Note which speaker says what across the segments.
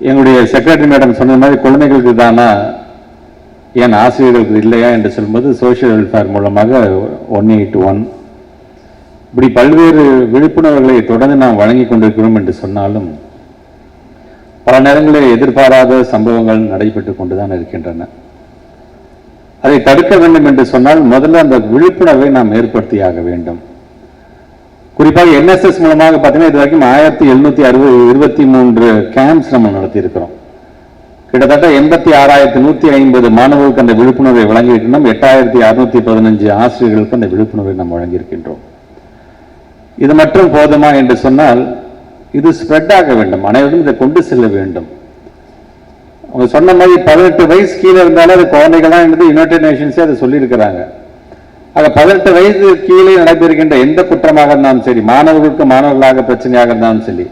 Speaker 1: எங்களுடைய secretary madam சொன்ன மாதிரி குழந்தைகளுக்கு தானா ஏன் ஆசிரியர்களுக்கு இல்லையா என்று சொல்லும்போது சோஷியல் வெல்ஃபேர் மூலமாக ஒன் எயிட் ஒன் இப்படி பல்வேறு விழிப்புணர்வுகளை தொடர்ந்து நாம் வழங்கி கொண்டிருக்கிறோம் என்று சொன்னாலும் பல நேரங்களில் எதிர்பாராத சம்பவங்கள் நடைபெற்று கொண்டுதான் இருக்கின்றன. அதை தடுக்க வேண்டும் என்று சொன்னால் முதல்ல அந்த விழிப்புணர்வை நாம் ஏற்படுத்தியாக வேண்டும். குறிப்பாக என்எஸ்எஸ் மூலமாக பார்த்தீங்கன்னா இது வரைக்கும் ஆயிரத்தி எழுநூத்தி அறுபது இருபத்தி மூன்று கேம்ப்ஸ் நம்ம நடத்தியிருக்கிறோம். கிட்டத்தட்ட எண்பத்தி ஆறாயிரத்தி நூத்தி ஐம்பது மாணவர்களுக்கு அந்த விழிப்புணர்வை வழங்கியிருக்கின்றோம். எட்டாயிரத்தி அறுநூத்தி பதினஞ்சு ஆசிரியர்களுக்கு அந்த விழிப்புணர்வை நாம் வழங்கியிருக்கின்றோம். இது மட்டும் போதுமா என்று சொன்னால் இது ஸ்ப்ரெட் ஆக வேண்டும். அனைவரும் இதை கொண்டு செல்ல வேண்டும். அவங்க சொன்ன மாதிரி பதினெட்டு வயசு கீழே இருந்தாலும் அது குழந்தைகள்லாம் என்பது யுனைடெட் நேஷன்ஸே அதை சொல்லியிருக்கிறாங்க. ஆக பதினெட்டு வயது கீழே நடைபெறுகின்ற எந்த குற்றமாக இருந்தாலும் சரி மாணவர்களுக்கு மாணவர்களாக பிரச்சனையாக இருந்தாலும் சரி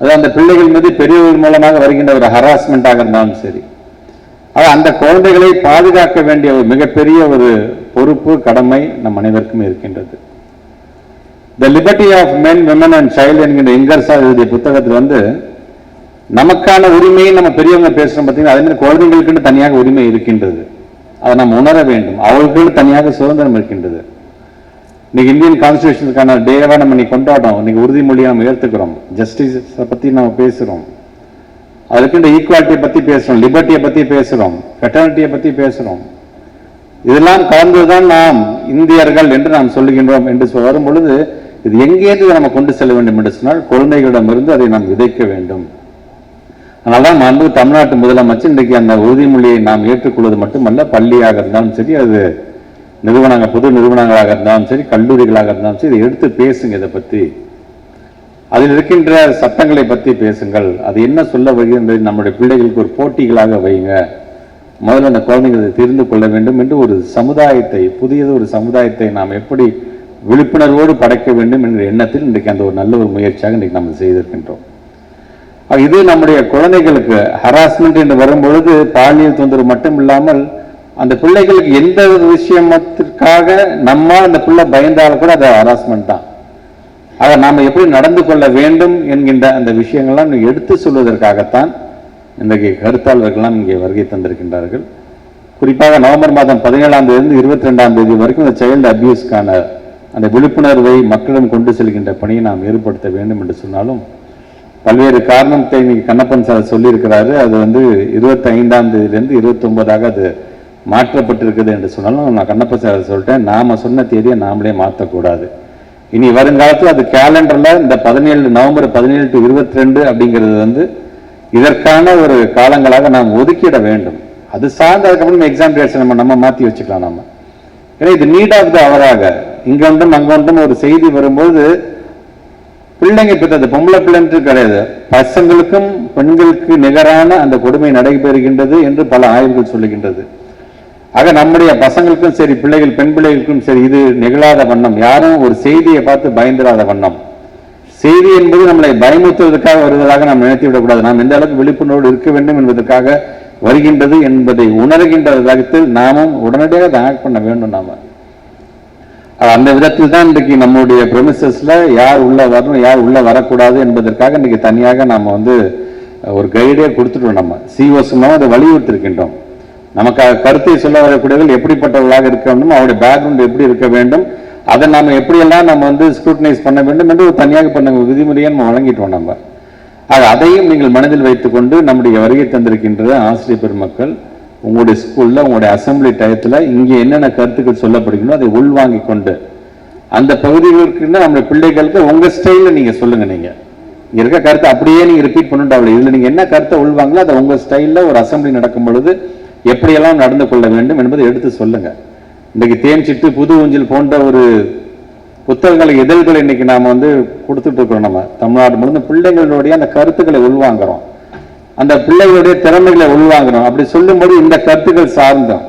Speaker 1: அது அந்த பிள்ளைகள் மீது பெரியவர்கள் மூலமாக வருகின்ற ஒரு ஹராஸ்மெண்ட்டாக இருந்தாலும் சரி ஆக அந்த குழந்தைகளை பாதுகாக்க வேண்டிய ஒரு மிகப்பெரிய ஒரு பொறுப்பு கடமை நம் அனைவருக்கும் இருக்கின்றது. The liberty of men women and child என்கின்ற இங்கர்ஸா எழுதிய புத்தகத்தில் வந்து நமக்கான உரிமையை நம்ம பெரியவங்க பேசுகிறோம் பார்த்தீங்கன்னா அதே மாதிரி குழந்தைங்களுக்குன்னு தனியாக உரிமை இருக்கின்றது. அதை நம்ம உணர வேண்டும். அவர்களுக்கு தனியாக சுதந்திரம் இருக்கின்றது. இன்னைக்கு இந்தியன் கான்ஸ்டியூஷனுக்கான டேவாக நம்ம இன்னைக்கு கொண்டாடுறோம். இன்னைக்கு உறுதிமொழியை நம்ம ஏற்றுக்கிறோம் ஜஸ்டிஸை பற்றி நம்ம பேசுகிறோம் அதுக்குன்ற ஈக்குவாலிட்டியை பற்றி பேசுகிறோம் லிபர்ட்டியை பற்றி பேசுகிறோம் ஃபெட்டர்னிட்டியை பற்றி பேசுகிறோம் இதெல்லாம் கலந்துதான் நாம் இந்தியர்கள் என்று நாம் சொல்லுகின்றோம் என்று வரும் பொழுது இது எங்கேருந்து நம்ம கொண்டு செல்ல வேண்டும் என்று சொன்னால் குழந்தைகளிடமிருந்து அதை நாம் விதைக்க வேண்டும். அதனால்தான் மாண்பு தமிழ்நாட்டு முதலமைச்சர் இன்றைக்கு அந்த உறுதிமொழியை நாம் ஏற்றுக்கொள்வது மட்டுமல்ல பள்ளியாக இருந்தாலும் சரி அது நிறுவனங்கள் பொது நிறுவனங்களாக இருந்தாலும் சரி கல்லூரிகளாக இருந்தாலும் சரி எடுத்து பேசுங்க இதை பற்றி அதில் இருக்கின்ற சட்டங்களை பற்றி பேசுங்கள். அது என்ன சொல்ல வருகின்றது நம்முடைய பிள்ளைகளுக்கு ஒரு போட்டிகளாக வைங்க. முதல்ல அந்த குழந்தைகள் தெரிந்து கொள்ள வேண்டும் என்று ஒரு சமுதாயத்தை புதியது ஒரு சமுதாயத்தை நாம் எப்படி விழிப்புணர்வோடு படைக்க வேண்டும் என்ற எண்ணத்தில் இன்றைக்கு அந்த ஒரு நல்ல ஒரு முயற்சியாக இன்றைக்கு நம்ம செய்திருக்கின்றோம். இது நம்முடைய குழந்தைகளுக்கு ஹராஸ்மெண்ட் என்று வரும்பொழுது பாலியல் தொந்தரவு மட்டும் இல்லாமல் அந்த பிள்ளைகளுக்கு எந்த ஒரு விஷயத்திற்காக நம்ம அந்த பிள்ளை பயந்தாலும் கூட அது ஹராஸ்மெண்ட் தான். ஆக நாம் எப்படி நடந்து கொள்ள வேண்டும் என்கின்ற அந்த விஷயங்கள்லாம் எடுத்து சொல்வதற்காகத்தான் இன்றைக்கு கருத்தாளர்கள்லாம் இங்கே வருகை தந்திருக்கின்றார்கள். குறிப்பாக நவம்பர் மாதம் பதினேழாம் தேதி இருபத்தி ரெண்டாம் தேதி வரைக்கும் இந்த சைல்டு அபியூஸ்க்கான அந்த விழிப்புணர்வை மக்களிடம் கொண்டு செல்கின்ற பணியை நாம் ஏற்படுத்த வேண்டும் என்று சொன்னாலும் பல்வேறு காரணத்தை இன்னைக்கு கண்ணப்பன் சார் சொல்லியிருக்கிறாரு. அது வந்து இருபத்தி ஐந்தாம் தேதியிலேருந்து இருபத்தொன்பதாக அது மாற்றப்பட்டிருக்குது என்று சொன்னாலும் நான் கண்ணப்பன் சார் சொல்லிட்டேன். நாம சொன்ன தேதியை நாமளே மாற்றக்கூடாது. இனி வருங்காலத்தில் அது கேலண்டர்ல இந்த பதினேழு நவம்பர் பதினேழு டு இருபத்தி ரெண்டு அப்படிங்கிறது வந்து இதற்கான ஒரு காலங்களாக நாம் ஒதுக்கிட வேண்டும். அது சார்ந்த அதுக்கப்புறம் எக்ஸாம் டேட்ஸ் நம்ம நம்ம மாத்தி வச்சுக்கலாம் நம்ம ஏன்னா இது நீட் ஆஃப் த அவராக. இங்க வந்தும் அங்க ஒரு செய்தி வரும்போது பிள்ளைங்க பெற்றது பொம்பளை பிள்ளைன்ட்டு கிடையாது. பசங்களுக்கும் பெண்களுக்கு நிகரான அந்த கொடுமை நடைபெறுகின்றது என்று பல ஆய்வுகள் சொல்லுகின்றது. ஆக நம்முடைய பசங்களுக்கும் சரி பிள்ளைகள் பெண் பிள்ளைகளுக்கும் சரி இது நிகழாத வண்ணம். யாரும் ஒரு செய்தியை பார்த்து பயந்துராத வண்ணம். செய்தி என்பது நம்மளை பயமுறுத்துவதற்காக வருவதாக நாம் நினைத்து விடக்கூடாது. நாம் எந்த அளவுக்கு விழிப்புணர்வோடு இருக்க வேண்டும் என்பதற்காக வருகின்றது என்பதை உணர்கின்ற விதத்தில் நாமும் உடனடியாக அதை ஆக்ட் பண்ண வேண்டும் நாம. அந்த விதத்தில் தான் இன்றைக்கு நம்முடைய பிரமிசஸ்ல யார் உள்ள வரணும் யார் உள்ள வரக்கூடாது என்பதற்காக இன்றைக்கு தனியாக நாம் வந்து ஒரு கைடே கொடுத்துட்டோம் நம்ம. சிஓஸ் மூலம் அதை வலியுறுத்திருக்கின்றோம். நமக்கு கருத்தை சொல்ல வரக்கூடியவர்கள் எப்படிப்பட்டவர்களாக இருக்க வேண்டும் அவருடைய பேக்ரவுண்ட் எப்படி இருக்க வேண்டும் அதை நாம் எப்படியெல்லாம் நம்ம வந்து ஸ்க்ரூட்டனைஸ் பண்ண வேண்டும் என்று ஒரு தனியாக பண்ண விதிமுறையை நம்ம வழங்கிட்டோம் நம்ம. ஆக அதையும் நீங்கள் மனதில் வைத்துக்கொண்டு நம்முடைய வருகை தந்திருக்கின்ற ஆசிரியர் பெருமக்கள். உங்களுடைய ஸ்கூலில் உங்களுடைய அசம்பிளி டயத்தில் இங்கே என்னென்ன கருத்துக்கள் சொல்லப்படுகிறோ அதை உள்வாங்கிக் கொண்டு அந்த பகுதிகளுக்கு நம்முடைய பிள்ளைகளுக்கு உங்கள் ஸ்டைலில் நீங்கள் சொல்லுங்கள் நீங்கள் இங்கே இருக்க கருத்தை அப்படியே நீங்கள் ரிப்பீட் பண்ணிட்டு இதில் நீங்கள் என்ன கருத்தை உள்வாங்களோ அதை உங்கள் ஸ்டைலில் ஒரு அசெம்பிளி நடக்கும் பொழுது எப்படியெல்லாம் நடந்து கொள்ள வேண்டும் என்பதை எடுத்து சொல்லுங்கள் இன்றைக்கு தேன் சிட்டு புது ஊஞ்சல் போன்ற ஒரு புத்தகங்களை இதழ்களை இன்னைக்கு நாம் வந்து கொடுத்துட்டு இருக்கிறோம் நம்ம. தமிழ்நாடு முழுந்த பிள்ளைங்களுடைய அந்த கருத்துக்களை உள்வாங்குறோம். அந்த பிள்ளைகளுடைய திறமைகளை உள்வாங்கணும். அப்படி சொல்லும்போது இந்த கருத்துக்கள் சார்ந்தோம்.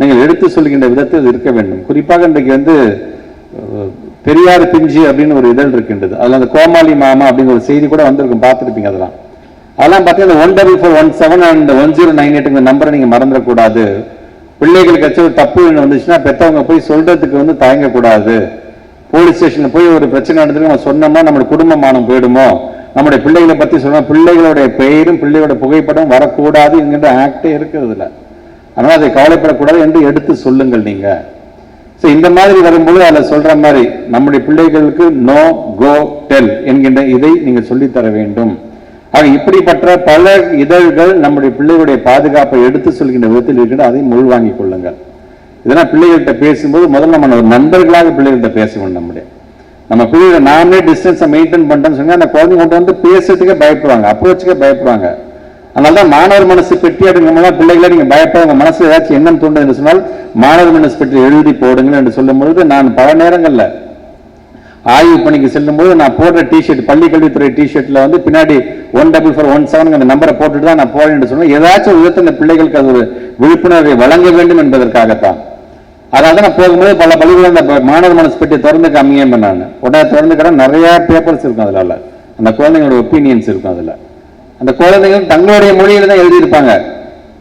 Speaker 1: நீங்கள் எடுத்து சொல்கின்ற விதத்தில் இருக்க வேண்டும். குறிப்பாக இன்றைக்கு வந்து பெரியார் பிஞ்சி அப்படின்னு ஒரு இதழ் இருக்கின்றது. அதில் அந்த கோமாளி மாமா அப்படிங்கிற ஒரு செய்தி கூட வந்திருக்கும். பார்த்துருப்பீங்க அதெல்லாம். அதெல்லாம் பார்த்தீங்கன்னா one double four one seven and one zero nine எட்டுங்கிற நம்பரை நீங்கள் மறந்துடக்கூடாது. பிள்ளைகளுக்கு ஏதாச்சும் ஒரு தப்பு வந்துச்சுன்னா பெற்றவங்க போய் சொல்கிறதுக்கு வந்து தயங்கக்கூடாது. போலீஸ் ஸ்டேஷனில் போய் ஒரு பிரச்சனை நடந்துருக்கு நம்ம சொன்னோம்னா நம்மளோட குடும்ப மானம் போயிடுமோ? நம்முடைய பிள்ளைகளை பற்றி சொன்னால் பிள்ளைகளுடைய பெயரும் பிள்ளைகளோட புகைப்படம் வரக்கூடாது என்கின்ற ஆக்டே இருக்கிறதுல அதனால் அதை கவலைப்படக்கூடாது என்று எடுத்து சொல்லுங்கள் நீங்க. ஸோ இந்த மாதிரி வரும்போது அதில் சொல்ற மாதிரி நம்முடைய பிள்ளைகளுக்கு நோ கோ டெல் என்கின்ற இதை நீங்கள் சொல்லித் தர வேண்டும். ஆக இப்படிப்பட்ட பல இதழ்கள் நம்முடைய பிள்ளைகளுடைய பாதுகாப்பை எடுத்து சொல்கின்ற விதத்தில் இருக்கின்ற அதை உள்வாங்கிக் கொள்ளுங்கள். இதெல்லாம் பிள்ளைகள்கிட்ட பேசும்போது முதல்ல நம்ம நண்பர்களாக பிள்ளைகள்கிட்ட பேச வேண்டும் நம்முடைய. நம்ம பிள்ளைகளை நாமளே டிஸ்டன்ஸை மெயின்டைன் பண்ணுறேன்னு சொன்னால் அந்த குழந்தைங்க வந்து பேசுறதுக்கே பயப்படுவாங்க அப்ரோச்சுக்கே பயப்படுவாங்க. அதனால தான் மாணவர் மனசு பெட்டி எடுங்கலாம் பிள்ளைகளை நீங்கள் பயப்பட உங்க மனசு ஏதாச்சும் என்னன்னு தோணுது என்று சொன்னால் மாணவர் மனசு பெட்டி எழுதி போடுங்கள் என்று சொல்லும் நான் பல நேரங்களில் ஆய்வு பணிக்கு செல்லும்போது நான் போடுற டிஷர்ட் பள்ளி கல்வித்துறை டிஷர்ட்டில் வந்து பின்னாடி one double four one seven அந்த நம்பரை போட்டுட்டு தான் நான் போறேன் சொன்னேன் ஏதாச்சும் விதத்தில் பிள்ளைகளுக்கு அது ஒரு விழிப்புணர்வை வழங்க வேண்டும் என்பதற்காகத்தான். அதாவது நான் போகும்போது பல பள்ளிகள் அந்த மாணவர் மனசு பெட்டி திறந்து காமிங்க பண்ணாங்க உடனே திறந்துக்கிறேன் நிறைய பேப்பர்ஸ் இருக்கும் அதில் அந்த குழந்தைங்களோட ஒப்பீனியன்ஸ் இருக்கும் அதுல. அந்த குழந்தைகள் தங்களுடைய மொழியில் தான் எழுதியிருப்பாங்க.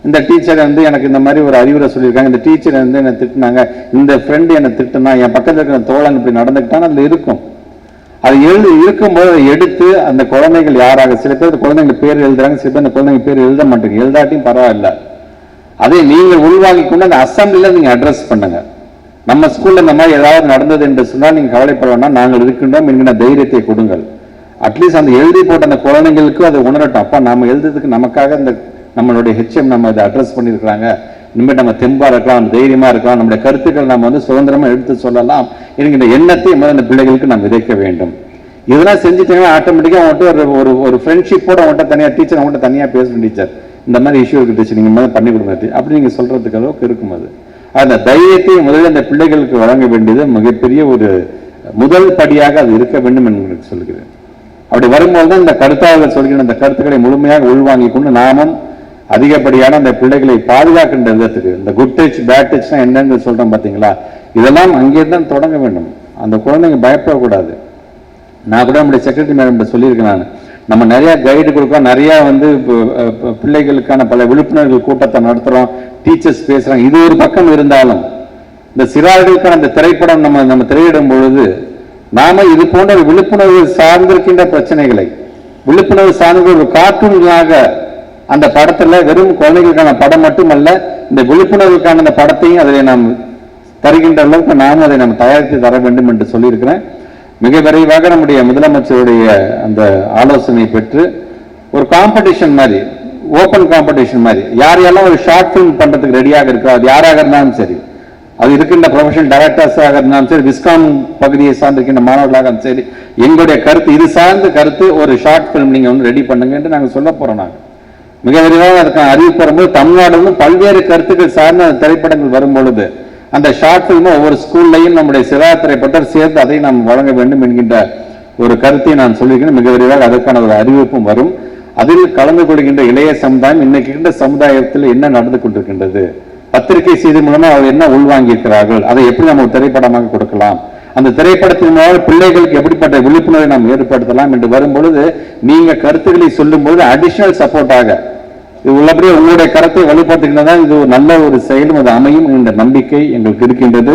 Speaker 1: இந்த டீச்சர் வந்து எனக்கு இந்த மாதிரி ஒரு அறிவுரை சொல்லியிருக்காங்க. இந்த டீச்சர் வந்து என்னை திட்டினாங்க. இந்த ஃப்ரெண்டு என்னை திட்டுனா என் பக்கத்துல இருக்கிற தோழன் இப்படி நடந்துக்கிட்டான்னு அதுல இருக்கும். அது எழுதி இருக்கும்போது அதை எடுத்து அந்த குழந்தைகள் யாராக சில பேர் குழந்தைங்க பேர் எழுதுறாங்க சில பேர் அந்த குழந்தைங்க பேர் எழுத மாட்டேங்குது எழுதாட்டியும் பரவாயில்ல. அதை நீங்கள் உள்வாங்கிக் கொண்டு அந்த அசம்பிளில நீங்க அட்ரஸ் பண்ணுங்க. நம்ம ஸ்கூல்ல இந்த மாதிரி ஏதாவது நடந்தது என்று சொன்னால் நீங்க கவலைப்பட வேண்டாம் நாங்கள் இருக்கின்றோம் என்கிற தைரியத்தை கொடுங்கள். அட்லீஸ்ட் அந்த எழுதி போட்ட அந்த குழந்தைங்களுக்கு அதை உணரட்டும். அப்பா நம்ம எழுதுறதுக்கு நமக்காக இந்த நம்மளுடைய ஹெச்எம் நம்ம இதை அட்ரஸ் பண்ணியிருக்கிறாங்க. இனிமேல் நம்ம தெம்பா இருக்கலாம் தைரியமா இருக்கலாம். நம்முடைய கருத்துக்கள் நம்ம வந்து சுதந்திரமா எடுத்து சொல்லலாம். என்கின்ற எண்ணத்தை முதல்ல அந்த பிள்ளைகளுக்கு நாம் விதைக்க வேண்டும். இதெல்லாம் செஞ்சுட்டீங்கன்னா ஆட்டோமேட்டிக்கா அவங்கள்ட்ட ஒரு ஒரு ஃப்ரெண்ட்ஷிப்போடு அவன்கிட்ட அவங்கள்ட்ட தனியா டீச்சர் அவங்கள்ட்ட தனியா பேசணும் டீச்சர் இந்த மாதிரி இஷ்யூ இருக்கு டீச்சர் நீங்க பண்ணி கொடுங்க அப்படி நீங்க சொல்றதுக்கு அளவுக்கு இருக்கும் அது. அந்த தைரியத்தை முதலில் அந்த பிள்ளைகளுக்கு வழங்க வேண்டியது மிகப்பெரிய ஒரு முதல் படியாக அது இருக்க வேண்டும் என்று சொல்கிறேன். அப்படி வரும்போது தான் இந்த கருத்தாளர்கள் சொல்கிற அந்த கருத்துக்களை முழுமையாக உள்வாங்கிக் கொண்டு நாமும் அதிகப்படியான அந்த பிள்ளைகளை பாதுகாக்கின்ற விதத்துக்கு இந்த குட் டச் பேட் டச்னா என்னன்னு சொல்றோம் பார்த்தீங்களா இதெல்லாம் அங்கேருந்தான் தொடங்க வேண்டும். அந்த குழந்தைங்க பயப்படக்கூடாது. நான் கூட நம்முடைய செக்ரட்டரி மேடம் சொல்லியிருக்கேன் நான். நம்ம நிறையா கைடு கொடுக்கோம் நிறையா வந்து பிள்ளைகளுக்கான பல விழிப்புணர்வு கூட்டத்தை நடத்துறோம். டீச்சர்ஸ் பேசுகிறோம் இது ஒரு பக்கம் இருந்தாலும் இந்த சிறார்களுக்கான அந்த திரைப்படம் நம்ம நம்ம திரையிடும் பொழுது நாம இது போன்ற விழிப்புணர்வு சார்ந்திருக்கின்ற பிரச்சனைகளை விழிப்புணர்வு சார்ந்த ஒரு கார்ட்டூனாக அந்த படத்துல வெறும் குழந்தைகளுக்கான படம் மட்டுமல்ல இந்த விழிப்புணர்வுக்கான அந்த படத்தையும் அதில் நாம் தருகின்ற அளவுக்கு நாம் அதை நம்ம தயாரித்து தர வேண்டும் என்று சொல்லியிருக்கிறேன். மிக விரைவாக நம்முடைய முதலமைச்சருடைய அந்த ஆலோசனை பெற்று ஒரு காம்படிஷன் மாதிரி ஓப்பன் காம்படிஷன் மாதிரி. யார் யாரெல்லாம் ஒரு ஷார்ட் ஃபிலிம் பண்ணுறதுக்கு ரெடியாக இருக்கோ அது யாராக இருந்தாலும் சரி அது இருக்கின்ற ப்ரொஃபஷனல் டைரக்டர்ஸாக இருந்தாலும் சரி விஸ்காம் பகுதியை சார்ந்திருக்கின்ற மாணவர்களாக இருந்தாலும் சரி எங்களுடைய கருத்து இது சார்ந்த கருத்து ஒரு ஷார்ட் ஃபிலிம் நீங்கள் வந்து ரெடி பண்ணுங்கன்ட்டு நாங்கள் சொல்ல போகிறோம் நாங்கள் மிக விரைவாக அதுக்கான அறிவிப்பு வரும்போது தமிழ்நாடு வந்து பல்வேறு கருத்துக்கள் சார்ந்த திரைப்படங்கள் வரும் பொழுது அந்த ஷார்ட் பிலிம் ஒவ்வொரு ஸ்கூல்லையும் நம்முடைய சிவாத்திரை திரைப்பட்டர் சேர்த்து அதை நாம் வழங்க வேண்டும் என்கின்ற ஒரு கருத்தை நான் சொல்லியிருக்கிறேன். மிக விரைவாக அதற்கான ஒரு அறிவிப்பும் வரும். அதில் கலந்து கொள்கின்ற இளைய சமுதாயம் இன்னைக்கு சமுதாயத்தில் என்ன நடந்து கொண்டிருக்கின்றது? பத்திரிகை செய்தி மூலமா அவர் என்ன உள்வாங்கியிருக்கிறார்கள்? அதை எப்படி நம்ம ஒரு திரைப்படமாக கொடுக்கலாம்? அந்த திரைப்படத்தின் மூலம் பிள்ளைகளுக்கு எப்படிப்பட்ட விழிப்புணர்வை நாம் ஏற்படுத்தலாம் என்று வரும்பொழுது நீங்க கருத்துக்களை சொல்லும்போது அடிஷனல் சப்போர்ட்டாக இது உள்ளபடியே உங்களுடைய கருத்தை வலுப்படுத்துகின்றதா இது ஒரு நல்ல ஒரு செயலும் அது அமையும் என்ற நம்பிக்கை எங்களுக்கு இருக்கின்றது.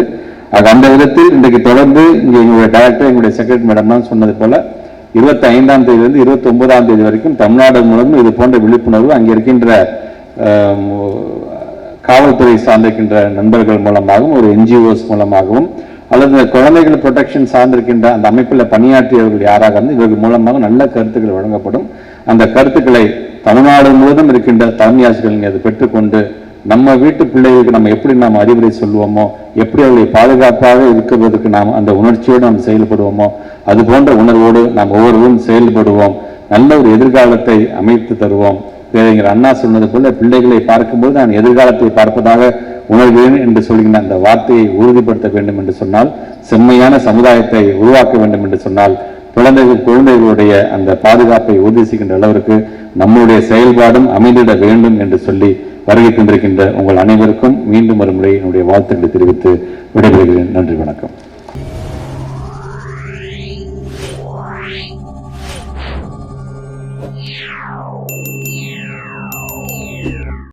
Speaker 1: அது அந்த விதத்தில் இன்றைக்கு தொடர்ந்து இங்கே எங்களுடைய டைரக்டர் எங்களுடைய செக்ரட்டரி மேடம் சொன்னது போல இருபத்தி ஐந்தாம் தேதியிலிருந்து இருபத்தி ஒன்பதாம் தேதி வரைக்கும் தமிழ்நாடு முழுவதும் இது போன்ற விழிப்புணர்வு அங்கே இருக்கின்ற காவல்துறை சார்ந்திருக்கின்ற நண்பர்கள் மூலமாகவும் ஒரு என்ஜிஓஸ் மூலமாகவும் அல்லது இந்த குழந்தைகள் ப்ரொடெக்ஷன் சார்ந்திருக்கின்ற அந்த அமைப்பில் பணியாற்றியவர்கள் யாராக இருந்து இவர்கள் மூலமாக நல்ல கருத்துக்கள் வழங்கப்படும். அந்த கருத்துக்களை தமிழ்நாடு முழுவதும் இருக்கின்ற தலைமை ஆசிரியர்கள் அதை பெற்றுக்கொண்டு நம்ம வீட்டு பிள்ளைகளுக்கு நம்ம எப்படி நாம் அறிவுரை சொல்லுவோமோ எப்படி அவர்களை பாதுகாப்பாக இருக்கிறதுக்கு நாம் அந்த உணர்ச்சியோடு நாம் செயல்படுவோமோ அது போன்ற உணர்வோடு நாம் ஒவ்வொருவரும் செயல்படுவோம். நல்ல ஒரு எதிர்காலத்தை அமைத்து தருவோம். பேரறிஞர் அண்ணா சொன்னது போல பிள்ளைகளை பார்க்கும்போது நான் எதிர்காலத்தை பார்ப்பதாக உணர்கிறேன் என்று சொல்கின்ற அந்த வார்த்தையை உறுதிப்படுத்த வேண்டும் என்று சொன்னால் செம்மையான சமுதாயத்தை உருவாக்க வேண்டும் என்று சொன்னால் குழந்தைகள் குழந்தைகளுடைய அந்த பாதுகாப்பை உறுதி செய்கின்ற அளவிற்கு நம்முடைய செயல்பாடும் அமைந்திட வேண்டும் என்று சொல்லி வருகை தந்திருக்கின்ற உங்கள் அனைவருக்கும் மீண்டும் ஒரு முறை என்னுடைய வாழ்த்துக்களை தெரிவித்து விடைபெறுகிறேன். நன்றி வணக்கம்.